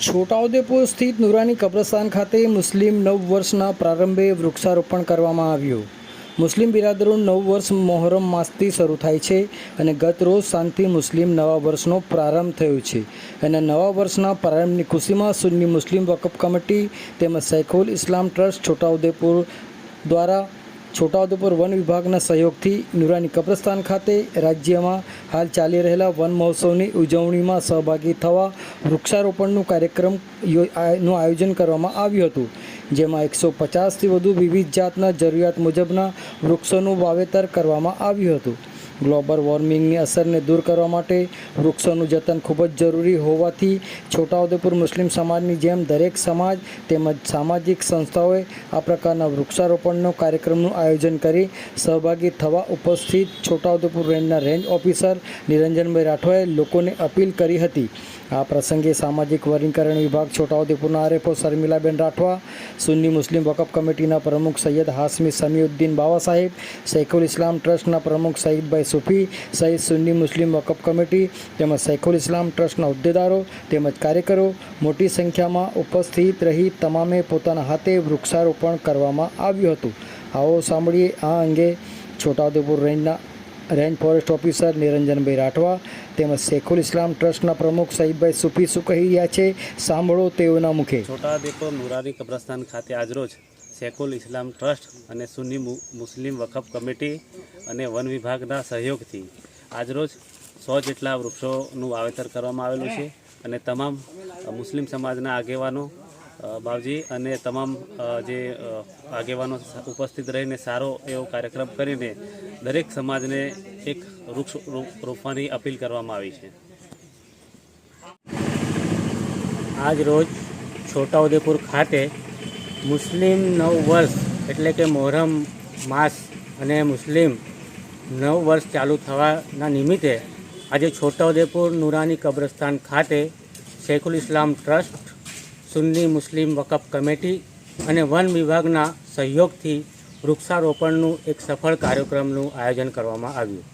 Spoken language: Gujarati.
છોટાઉદેપુર સ્થિત નુરાની કબ્રસ્તાન ખાતે મુસ્લિમ નવ વર્ષના પ્રારંભે વૃક્ષારોપણ કરવામાં આવ્યું. મુસ્લિમ બિરાદરો નવ વર્ષ મોહરમ માસથી શરૂ થાય છે અને ગત રોજ શાંતિ મુસ્લિમ નવા વર્ષનો પ્રારંભ થયો છે. અને નવા વર્ષના પ્રારંભની ખુશીમાં સુન્ની મુસ્લિમ વકફ કમિટી તેમજ સૈખુલ ઇસ્લામ ટ્રસ્ટ છોટાઉદેપુર દ્વારા છોટાઉદેપુર વન વિભાગના સહયોગથી નુરાની કબ્રસ્તાન ખાતે રાજ્યમાં હાલ ચાલી રહેલા વન મહોત્સવની ઉજવણીમાં સહભાગી થવા વૃક્ષારોપણનું કાર્યક્રમનું આયોજન કરવામાં આવ્યું હતું. જેમાં એકસો પચાસથી વધુ વિવિધ જાતના જરૂરિયાત મુજબના વૃક્ષોનું વાવેતર કરવામાં આવ્યું હતું. ગ્લોબલ વોર્મિંગની અસરને દૂર કરવા માટે વૃક્ષોનું જતન ખૂબ જ જરૂરી હોવાથી છોટાઉદેપુર મુસ્લિમ સમાજની જેમ દરેક સમાજ તેમજ સામાજિક સંસ્થાઓએ આ પ્રકારના વૃક્ષારોપણનો કાર્યક્રમનું આયોજન કરી સહભાગી થવા ઉપસ્થિત છોટાઉદેપુર રેન્જના રેન્જ ઓફિસર નિરંજનભાઈ રાઠવાએ લોકોને અપીલ કરી હતી. આ પ્રસંગે સામાજિક વર્ગીકરણ વિભાગ છોટાઉદેપુરના આરએફઓ શર્મિલાબેન રાઠવા, સુન્ની મુસ્લિમ વકફ કમિટીના પ્રમુખ સૈયદ હાસમી સમીઉદ્દીન બાવા સાહેબ સૈખુલ ઇસ્લામ ટ્રસ્ટના પ્રમુખ સઈદભાઈ સુફી, સહિત સુન્ની મુસ્લિમ વકફ કમિટી તેમજ સૈખુલ ઇસ્લામ ટ્રસ્ટના હોદ્દેદારો તેમજ કાર્યકરો મોટી સંખ્યામાં ઉપસ્થિત રહી તમામે પોતાના હાથે વૃક્ષારોપણ કરવામાં આવ્યું હતું. આવો સાંભળીએ આ અંગે છોટાઉદેપુર રેન્જના, range forest officer Niranjanbhai Rathwa તેમજ શેખુલ ઇસ્લામ ટ્રસ્ટના પ્રમુખ સહીદભાઈ સુફી શું કહી રહ્યા છે? સાંભળો તેઓના મુખે. છોટાઉદેપુર મુરારી કબ્રસ્તાન ખાતે આજરોજ શેખુલ ઇસ્લામ ટ્રસ્ટ અને સુન્ની મુસ્લિમ વખફ કમિટી અને વન વિભાગના સહયોગથી આજરોજ સો જેટલા વૃક્ષોનું વાવેતર કરવામાં આવેલું છે અને તમામ મુસ્લિમ સમાજના આગેવાનો બાવજી અને તમામ જે આગેવાનો ઉપસ્થિત રહીને સારો એવો કાર્યક્રમ કરીને દરેક સમાજને એક વૃક્ષ રોપવાની અપીલ કરવામાં આવી છે. આજ રોજ છોટાઉદેપુર ખાતે મુસ્લિમ નવ વર્ષ એટલે કે મોહરમ માસ અને મુસ્લિમ નવ વર્ષ ચાલુ થવાના નિમિત્તે આજે છોટાઉદેપુર નુરાની કબ્રસ્તાન ખાતે શેખુલ ઇસ્લામ ટ્રસ્ટ, સુન્ની મુસ્લિમ વકફ કમિટી અને વન વિભાગના સહયોગથી વૃક્ષારોપણનું એક સફળ કાર્યક્રમનું આયોજન કરવામાં આવ્યું.